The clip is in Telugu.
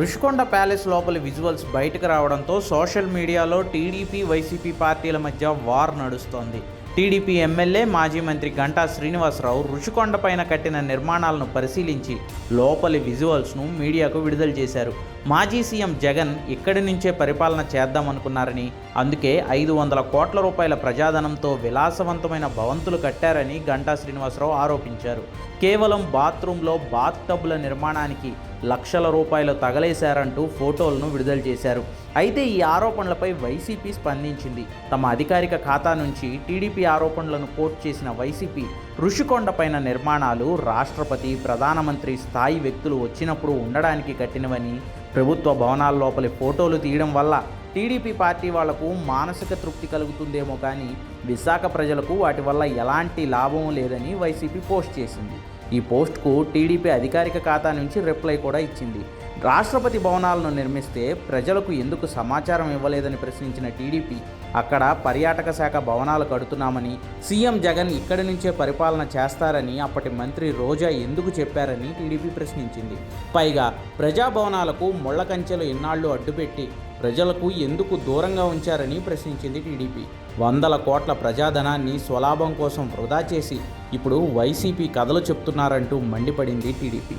రుషికొండ ప్యాలెస్ లోపలి విజువల్స్ బయటకు రావడంతో సోషల్ మీడియాలో టీడీపీ వైసీపీ పార్టీల మధ్య వార్ నడుస్తోంది. టీడీపీ ఎమ్మెల్యే మాజీ మంత్రి గంటా శ్రీనివాసరావు రుషికొండ పైన కట్టిన నిర్మాణాలను పరిశీలించి లోపలి విజువల్స్ను మీడియాకు విడుదల చేశారు. మాజీ సీఎం జగన్ ఇక్కడి నుంచే పరిపాలన చేద్దామనుకున్నారని అందుకే ఐదు వందల కోట్ల రూపాయల ప్రజాధనంతో విలాసవంతమైన భవంతులు కట్టారని గంటా శ్రీనివాసరావు ఆరోపించారు. కేవలం బాత్రూంలో బాత్ టబ్ల నిర్మాణానికి లక్షల రూపాయలు తగలేశారంటూ ఫోటోలను విడుదల చేశారు. అయితే ఈ ఆరోపణలపై వైసీపీ స్పందించింది. తమ అధికారిక ఖాతా నుంచి టీడీపీ ఆరోపణలను కోట్ చేసిన వైసీపీ ఋషికొండపైన నిర్మాణాలు రాష్ట్రపతి ప్రధానమంత్రి స్థాయి వ్యక్తులు వచ్చినప్పుడు ఉండడానికి కట్టినవని ప్రభుత్వ భవనాల లోపలి ఫోటోలు తీయడం వల్ల టీడీపీ పార్టీ వాళ్ళకు మానసిక తృప్తి కలుగుతుందేమో కానీ విశాఖ ప్రజలకు వాటి వల్ల ఎలాంటి లాభం లేదని వైసీపీ పోస్ట్ చేసింది. ఈ పోస్ట్కు టీడీపీ అధికారిక ఖాతా నుంచి రిప్లై కూడా ఇచ్చింది. రాష్ట్రపతి భవనాలను నిర్మిస్తే ప్రజలకు ఎందుకు సమాచారం ఇవ్వలేదని ప్రశ్నించిన టీడీపీ అక్కడ పర్యాటక శాఖ భవనాలు కడుతున్నామని సీఎం జగన్ ఇక్కడి నుంచే పరిపాలన చేస్తారని అప్పటి మంత్రి రోజా ఎందుకు చెప్పారని టీడీపీ ప్రశ్నించింది. పైగా ప్రజాభవనాలకు ముళ్ళ కంచెలు ఇన్నాళ్ళు అడ్డుపెట్టి ప్రజలకు ఎందుకు దూరంగా ఉంచారని ప్రశ్నించింది టీడీపీ. వందల కోట్ల ప్రజాధనాన్ని స్వలాభం కోసం వృధా చేసి ఇప్పుడు వైసీపీ కథలు చెప్తున్నారంటూ మండిపడింది టీడీపీ.